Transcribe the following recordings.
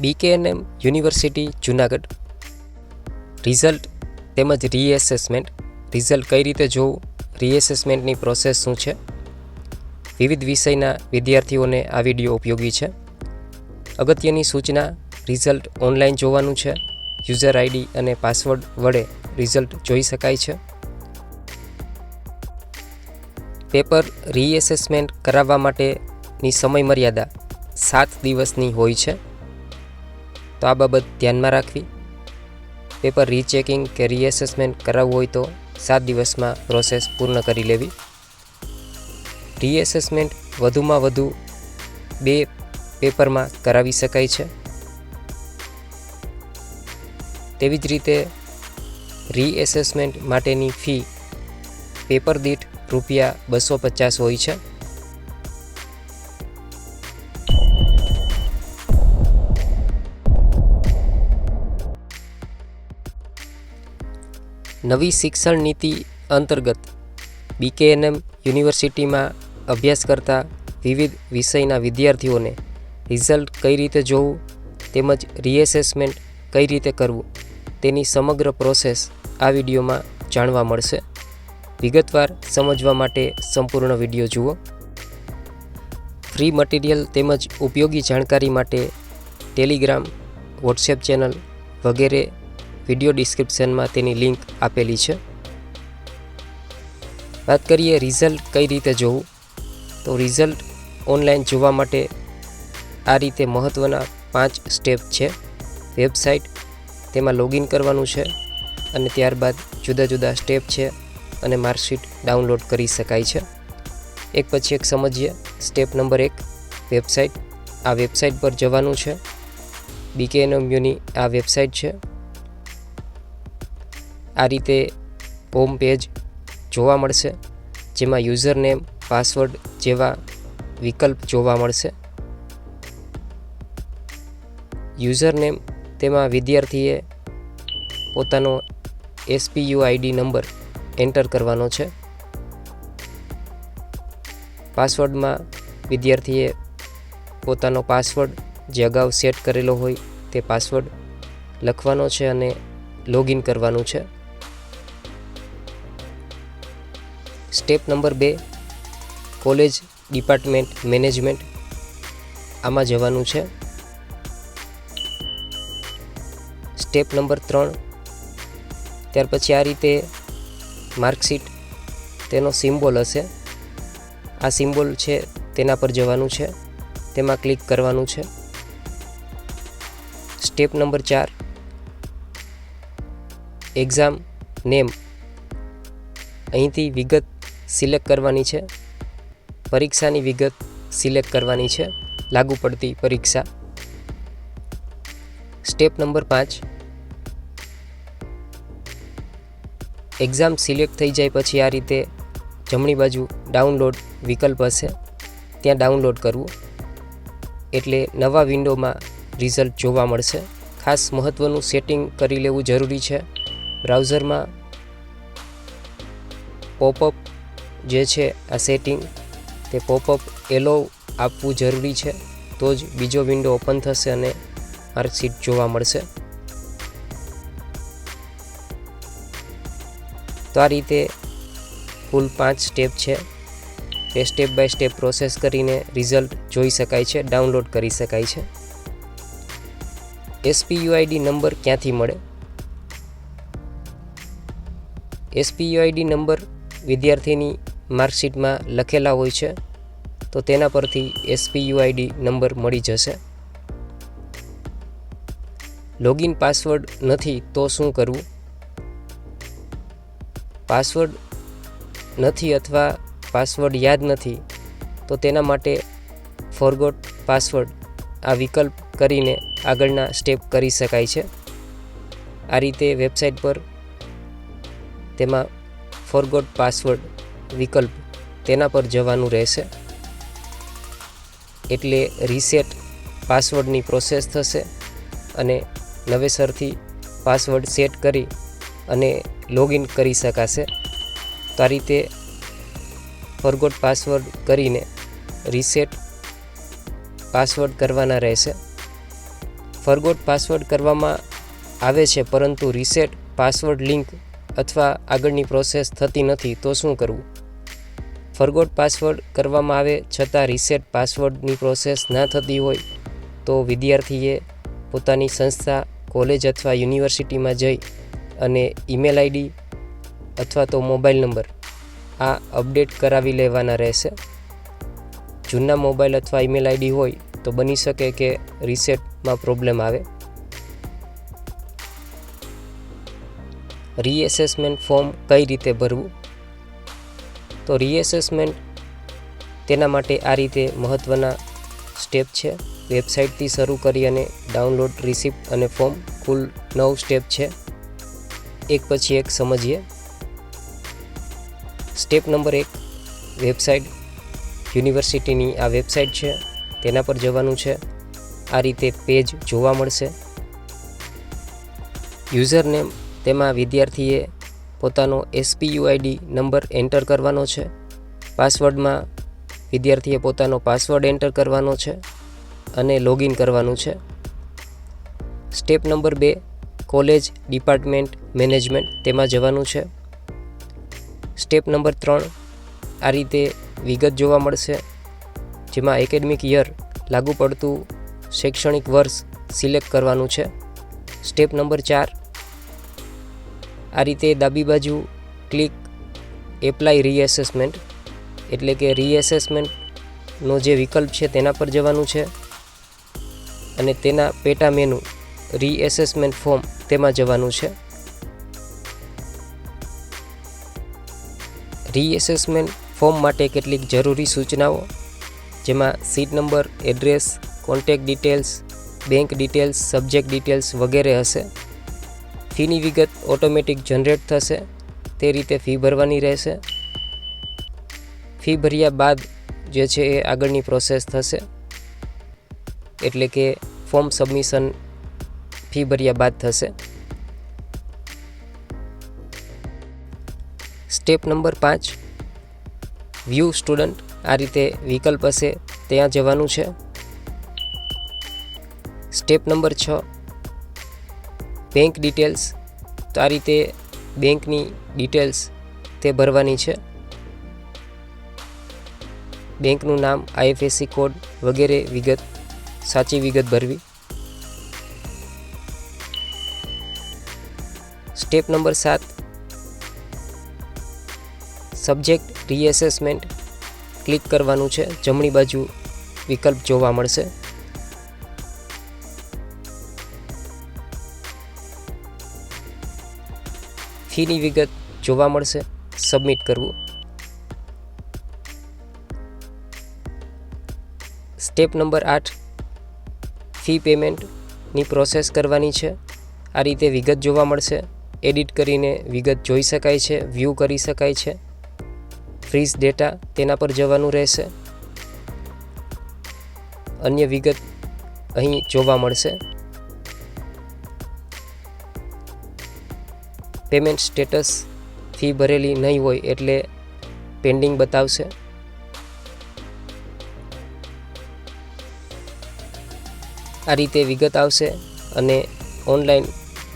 બીકેએનએમ university Junagadh result તેમજ reassessment result કઈ રીતે જોવું? રીએસેસમેન્ટની પ્રોસેસ શું છે? વિવિધ વિષયના વિદ્યાર્થીઓને આ વીડિયો ઉપયોગી છે. અગત્યની સૂચના રિઝલ્ટ ઓનલાઈન જોવાનું છે. યુઝર આઈડી અને પાસવર્ડ વડે રિઝલ્ટ જોઈ શકાય છે. પેપર રીએસેસમેન્ટ કરાવવા માટેની સમયમર્યાદા સાત દિવસની હોય છે. તો આ બાબત ધ્યાનમાં રાખવી. પેપર રીચેકિંગ કે રીએસેસમેન્ટ કરાવવું હોય તો સાત દિવસમાં પ્રોસેસ પૂર્ણ કરી લેવી. રીએસેસમેન્ટ વધુમાં વધુ બે પેપરમાં કરાવી શકાય છે. તેવી જ રીતે રીએસેસમેન્ટ માટેની ફી, પેપર દીઠ રૂપિયા બસો પચાસ હોય છે. નવી શિક્ષણ નીતિ અંતર્ગત બીકેએનએમ યુનિવર્સિટીમાં અભ્યાસ કરતા વિવિધ વિષયના વિદ્યાર્થીઓને રિઝલ્ટ કઈ રીતે જોવું તેમજ રીએસેસમેન્ટ કઈ રીતે કરવું તેની સમગ્ર પ્રોસેસ આ વિડીયોમાં જાણવા મળશે. વિગતવાર સમજવા માટે સંપૂર્ણ વીડિયો જુઓ. ફ્રી મટીરિયલ તેમજ ઉપયોગી જાણકારી માટે ટેલિગ્રામ, વોટ્સએપ ચેનલ વગેરે વીડિયો ડિસ્ક્રિપ્શનમાં તેની લિંક આપેલી છે. વાત કરીએ રિઝલ્ટ કઈ રીતે જોવું? તો રિઝલ્ટ ઓનલાઈન જોવા માટે આ રીતે મહત્ત્વના પાંચ સ્ટેપ છે. વેબસાઇટ, તેમાં લોગિન કરવાનું છે અને ત્યારબાદ જુદા જુદા સ્ટેપ છે અને માર્કશીટ ડાઉનલોડ કરી શકાય છે. એક પછી એક સમજીએ. સ્ટેપ નંબર એક, વેબસાઇટ. આ વેબસાઇટ પર જવાનું છે. બીકેએનએમ યુની આ વેબસાઇટ છે. આ રીતે હોમ પેજ જોવા મળશે, જેમાં યુઝર નેમ પાસવર્ડ જેવા વિકલ્પ જોવા મળશે. યુઝર નેમ તેમાં વિદ્યાર્થીએ પોતાનો એસપીયુ આઈડી નંબર એન્ટર કરવાનો છે. પાસવર્ડમાં વિદ્યાર્થીએ પોતાનો પાસવર્ડ જે અગાઉ સેટ કરેલો હોય તે પાસવર્ડ લખવાનો છે અને લોગિન કરવાનું છે. સ્ટેપ નંબર બે, કોલેજ ડિપાર્ટમેન્ટ મેનેજમેન્ટ, આમાં જવાનું છે. સ્ટેપ નંબર ત્રણ, ત્યાર પછી આ રીતે માર્કશીટ, તેનો સિમ્બોલ હશે. આ સિમ્બોલ છે તેના પર જવાનું છે, તેમાં ક્લિક કરવાનું છે. સ્ટેપ નંબર ચાર, એક્ઝામ નેમ. અહીંથી વિગત સિલેક્ટ કરવાની છે. પરીક્ષાની વિગત સિલેક્ટ કરવાની છે. લાગુ પડતી પરીક્ષા. સ્ટેપ નંબર પાંચ. એક્ઝામ સિલેક્ટ થઈ જાય પછી આ રીતે જમણી બાજુ ડાઉનલોડ વિકલ્પ હશે. ત્યાં ડાઉનલોડ કરવું. એટલે નવા વિન્ડોમાં રિઝલ્ટ જોવા મળશે. ખાસ મહત્ત્વનું સેટિંગ કરી લેવું જરૂરી છે. બ્રાઉઝરમાં પોપઅપ જે છે આ સેટિંગ તે પોપઅપ એલો આપવું જરૂરી છે. તો જ બીજો વિન્ડો ઓપન થશે અને માર્કશીટ જોવા મળશે. તો આ રીતે કુલ પાંચ સ્ટેપ છે. તે સ્ટેપ બાય સ્ટેપ પ્રોસેસ કરીને રિઝલ્ટ જોઈ શકાય છે ડાઉનલોડ કરી શકાય છે. એસપીયુઆઈડી નંબર ક્યાંથી મળે? એસપીયુઆઈડી નંબર વિદ્યાર્થીની માર્કશીટમાં લખેલા હોય છે, તો તેના પરથી એસપીયુઆઈડી નંબર મળી જશે. લોગિન પાસવર્ડ નથી તો શું કરવું? પાસવર્ડ નથી અથવા પાસવર્ડ યાદ નથી, તો તેના માટે ફોરગોટ પાસવર્ડ આ વિકલ્પ કરીને આગળના સ્ટેપ કરી શકાય છે. આ રીતે વેબસાઇટ પર તેમાં ફોરગોટ પાસવર્ડ વિકલ્પ તેના પર જવાનું રહેશે. એટલે રીસેટ પાસવર્ડની પ્રોસેસ થશે અને નવેસરથી પાસવર્ડ સેટ કરી અને લોગિન કરી શકાશે. તો આ રીતે ફોરગોટ પાસવર્ડ કરીને રીસેટ પાસવર્ડ કરવાના રહેશે. ફરગોટ પાસવર્ડ કરવામાં આવે છે, પરંતુ રીસેટ પાસવર્ડ લિંક અથવા આગળની પ્રોસેસ થતી નથી, તો શું કરવું? ફરગોટ પાસવર્ડ કરવામાં આવે છતાં રીસેટ પાસવર્ડની પ્રોસેસ ના થતી હોય તો વિદ્યાર્થીએ પોતાની સંસ્થા કોલેજ અથવા યુનિવર્સિટીમાં જઈ અને ઈમેલ આઈડી અથવા તો મોબાઈલ નંબર આ અપડેટ કરાવી લેવાના રહેશે. જૂના મોબાઈલ અથવા ઈમેલ આઈડી હોય તો બની શકે કે રીસેટમાં પ્રોબ્લેમ આવે. રીએસેસમેન્ટ ફોર્મ કઈ રીતે ભરવું? તો રીએસેસમેન્ટ તેના માટે આ રીતે મહત્ત્વના સ્ટેપ છે. વેબસાઇટથી શરૂ કરી અને ડાઉનલોડ રિસિપ્ટ અને ફોર્મ કુલ નવ સ્ટેપ છે. એક પછી એક સમજીએ. સ્ટેપ નંબર એક વેબસાઇટ યુનિવર્સિટીની આ વેબસાઇટ છે. તેના પર જવાનું છે. આ રીતે પેજ જોવા મળશે. યુઝરનેમ તેમાં વિદ્યાર્થીએ પોતાનો એસપીયુઆઈડી નંબર એન્ટર કરવાનો છે. પાસવર્ડમાં વિદ્યાર્થીએ પોતાનો પાસવર્ડ એન્ટર કરવાનો છે અને લોગિન કરવાનું છે. સ્ટેપ નંબર બે કોલેજ ડિપાર્ટમેન્ટ મેનેજમેન્ટ તેમાં જવાનું છે. સ્ટેપ નંબર ત્રણ, આ રીતે વિગત જોવા મળશે, જેમાં એકેડમિક યર લાગુ પડતું શૈક્ષણિક વર્ષ સિલેક્ટ કરવાનું છે. સ્ટેપ નંબર ચાર આ રીતે ડાબી બાજુ ક્લિક, એપ્લાય રીએસેસમેન્ટ એટલે કે રીએસેસમેન્ટનો જે વિકલ્પ છે તેના પર જવાનું છે. અને તેના પેટા મેનુ રીએસેસમેન્ટ ફોર્મ તેમાં જવાનું છે. રીએસેસમેન્ટ ફોર્મ માટે કેટલીક જરૂરી સૂચનાઓ, જેમાં seat number address contact details bank details subject details વગેરે હશે. ફીની વિગત ઓટોમેટિક જનરેટ થશે. તે રીતે ફી ભરવાની રહેશે. ફી ભર્યા બાદ જે છે એ આગળની પ્રોસેસ થશે. એટલે કે ફોર્મ સબમિશન ફી ભર્યા બાદ થશે. સ્ટેપ નંબર પાંચ. વ્યૂ સ્ટુડન્ટ આ રીતે વિકલ્પ હશે. ત્યાં જવાનું છે. સ્ટેપ નંબર છ. બેંક ડિટેલ્સ તો આ રીતે બેંકની ડિટેલ્સ તે ભરવાની છે. બેંકનું નામ આઈએફએસસી કોડ વગેરે વિગત, સાચી વિગત ભરવી. સ્ટેપ નંબર સાત. સબ્જેક્ટ રીએસેસમેન્ટ ક્લિક કરવાનું છે. જમણી બાજુ વિકલ્પ જોવા મળશે. ફીની વિગત જોવા મળશે. સબમિટ કરવું. સ્ટેપ નંબર આઠ. ફી પેમેન્ટની પ્રોસેસ કરવાની છે. આ રીતે વિગત જોવા મળશે. એડિટ કરીને વિગત જોઈ શકાય છે વ્યૂ કરી શકાય છે. ફ્રીઝ ડેટા તેના પર જવાનું રહેશે. અન્ય વિગત અહીં જોવા મળશે. પેમેન્ટ સ્ટેટસ ફી ભરેલી નહીં હોય એટલે પેન્ડિંગ બતાવશે. આ રીતે વિગત આવશે અને ઓનલાઈન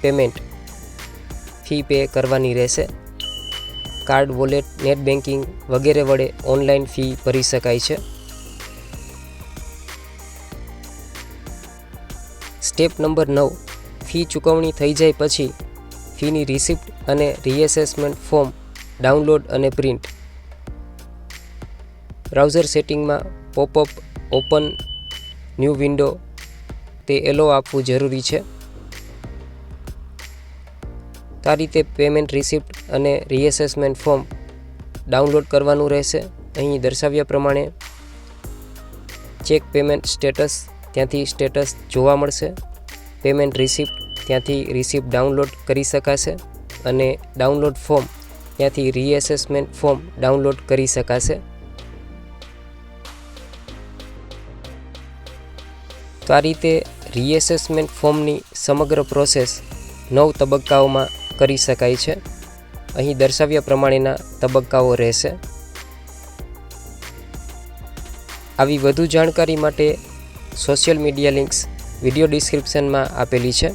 પેમેન્ટ ફી પે કરવાની રહેશે. કાર્ડ, વોલેટ, નેટ બેન્કિંગ વગેરે વડે ઓનલાઈન ફી ભરી શકાય છે. સ્ટેપ નંબર નવ. ફી ચૂકવણી થઈ જાય પછી ફીની રિસિપ્ટ અને રીએસેસમેન્ટ ફોર્મ ડાઉનલોડ અને પ્રિન્ટ બ્રાઉઝર સેટિંગમાં પોપઅપ ઓપન ન્યૂ વિન્ડો તે એલો આપવું જરૂરી છે. આ રીતે પેમેન્ટ રિસિપ્ટ અને રીએસેસમેન્ટ ફોર્મ ડાઉનલોડ કરવાનું રહેશે. અહીં દર્શાવ્યા પ્રમાણે ચેક પેમેન્ટ સ્ટેટસ ત્યાંથી સ્ટેટસ જોવા મળશે. પેમેન્ટ રિસિપ્ટ ત્યાંથી રિસિપ્ટ ડાઉનલોડ કરી શકાશે અને ડાઉનલોડ ફોર્મ ત્યાંથી રીએસેસમેન્ટ ફોર્મ ડાઉનલોડ કરી શકાશે. તો આ રીતે રીએસેસમેન્ટ ફોર્મની સમગ્ર પ્રોસેસ નવ તબક્કાઓમાં કરી શકાય છે. અહીં દર્શાવ્યા પ્રમાણેના તબક્કાઓ રહેશે. આવી વધુ જાણકારી માટે સોશિયલ મીડિયા લિંક્સ વીડિયો ડિસ્ક્રિપ્શનમાં આપેલી છે.